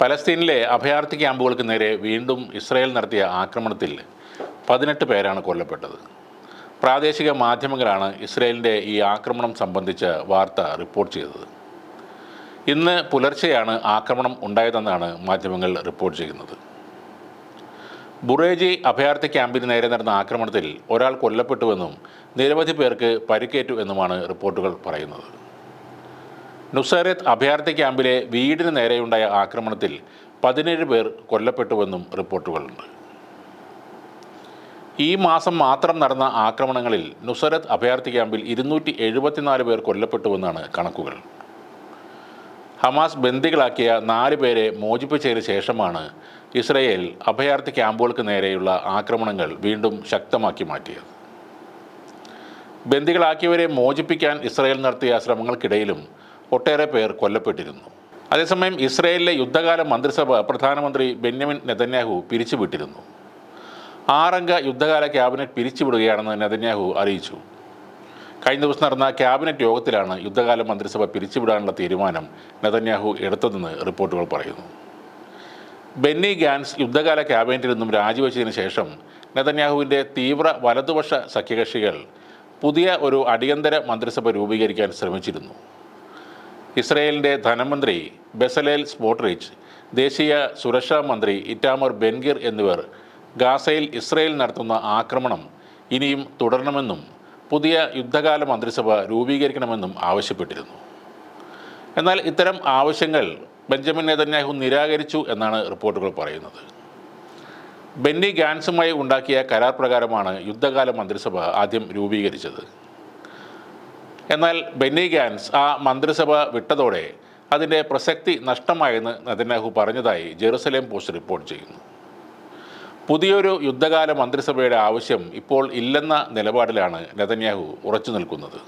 പലസ്തീനിലെ അഭയാർത്ഥി ക്യാമ്പുകൾക്ക് നേരെ വീണ്ടും ഇസ്രായേൽ നടത്തിയ ആക്രമണത്തിൽ പതിനെട്ട് പേരാണ് കൊല്ലപ്പെട്ടത്. പ്രാദേശിക മാധ്യമങ്ങളാണ് ഇസ്രായേലിന്റെ ഈ ആക്രമണം സംബന്ധിച്ച വാർത്ത റിപ്പോർട്ട് ചെയ്തത്. ഇന്ന് പുലർച്ചെയാണ് ആക്രമണം ഉണ്ടായതെന്നാണ് മാധ്യമങ്ങൾ റിപ്പോർട്ട് ചെയ്യുന്നത്. ബുറേജി അഭയാർത്ഥി ക്യാമ്പിന് നേരെ നടന്ന ആക്രമണത്തിൽ ഒരാൾ കൊല്ലപ്പെട്ടുവെന്നും നിരവധി പേർക്ക് പരിക്കേറ്റു എന്നുമാണ് റിപ്പോർട്ടുകൾ പറയുന്നത്. നുസൈറത്ത് അഭയാർത്ഥി ക്യാമ്പിലെ വീടിന് നേരെയുണ്ടായ ആക്രമണത്തിൽ പതിനേഴ് പേർ കൊല്ലപ്പെട്ടുവെന്നും റിപ്പോർട്ടുകളുണ്ട്. ഈ മാസം മാത്രം നടന്ന ആക്രമണങ്ങളിൽ നുസരത്ത് അഭയാർത്ഥി ക്യാമ്പിൽ ഇരുന്നൂറ്റി എഴുപത്തിനാല് പേർ കൊല്ലപ്പെട്ടുവെന്നാണ് കണക്കുകൾ. ഹമാസ് ബന്ദികളാക്കിയ നാല് പേരെ മോചിപ്പിച്ചതിന് ശേഷമാണ് ഇസ്രയേൽ അഭയാർത്ഥി ക്യാമ്പുകൾക്ക് നേരെയുള്ള ആക്രമണങ്ങൾ വീണ്ടും ശക്തമാക്കി മാറ്റിയത്. ബന്ദികളാക്കിയവരെ മോചിപ്പിക്കാൻ ഇസ്രയേൽ നടത്തിയ ശ്രമങ്ങൾക്കിടയിലും ഒട്ടേറെ പേർ കൊല്ലപ്പെട്ടിരുന്നു. അതേസമയം ഇസ്രയേലിലെ യുദ്ധകാല മന്ത്രിസഭ പ്രധാനമന്ത്രി ബെന്യമിൻ നെതന്യാഹു പിരിച്ചുവിട്ടിരുന്നു. ആറംഗ യുദ്ധകാല ക്യാബിനറ്റ് പിരിച്ചുവിടുകയാണെന്ന് നെതന്യാഹു അറിയിച്ചു. കഴിഞ്ഞ ദിവസം നടന്ന ക്യാബിനറ്റ് യോഗത്തിലാണ് യുദ്ധകാല മന്ത്രിസഭ പിരിച്ചുവിടാനുള്ള തീരുമാനം നെതന്യാഹു എടുത്തതെന്ന് റിപ്പോർട്ടുകൾ പറയുന്നു. ബെന്നി ഗാൻസ് യുദ്ധകാല ക്യാബിനറ്റിൽ നിന്നും രാജിവെച്ചതിന് ശേഷം നെതന്യാഹുവിന്റെ തീവ്ര വലതുപക്ഷ സഖ്യകക്ഷികൾ പുതിയ ഒരു അടിയന്തര മന്ത്രിസഭ രൂപീകരിക്കാൻ ശ്രമിച്ചിരുന്നു. ഇസ്രയേലിന്റെ ധനമന്ത്രി ബെസലേൽ സ്പോട്രിച്ച് ദേശീയ സുരക്ഷാ മന്ത്രി ഇറ്റാമർ ബെൻഗിർ എന്നിവർ ഗാസയിൽ ഇസ്രയേൽ നടത്തുന്ന ആക്രമണം ഇനിയും തുടരണമെന്നും പുതിയ യുദ്ധകാല മന്ത്രിസഭ രൂപീകരിക്കണമെന്നും ആവശ്യപ്പെട്ടിരുന്നു. എന്നാൽ ഇത്തരം ആവശ്യങ്ങൾ ബെഞ്ചമിൻ നെതന്യാഹു നിരാകരിച്ചു എന്നാണ് റിപ്പോർട്ടുകൾ പറയുന്നത്. ബെന്നി ഗാൻസുമായി ഉണ്ടാക്കിയ കരാർ പ്രകാരമാണ് യുദ്ധകാല മന്ത്രിസഭ ആദ്യം രൂപീകരിച്ചത്. എന്നാൽ ബെന്നി ഗാൻസ് ആ മന്ത്രിസഭ വിട്ടതോടെ അതിന്റെ പ്രസക്തി നഷ്ടമായെന്ന് നെതന്യാഹു പറഞ്ഞതായി ജെറുസലേം പോസ്റ്റ് റിപ്പോർട്ട് ചെയ്യുന്നു. പുതിയൊരു യുദ്ധകാല മന്ത്രിസഭയുടെ ആവശ്യം ഇപ്പോൾ ഇല്ലെന്ന നിലപാടിലാണ് നെതന്യാഹു ഉറച്ചു നിൽക്കുന്നത്.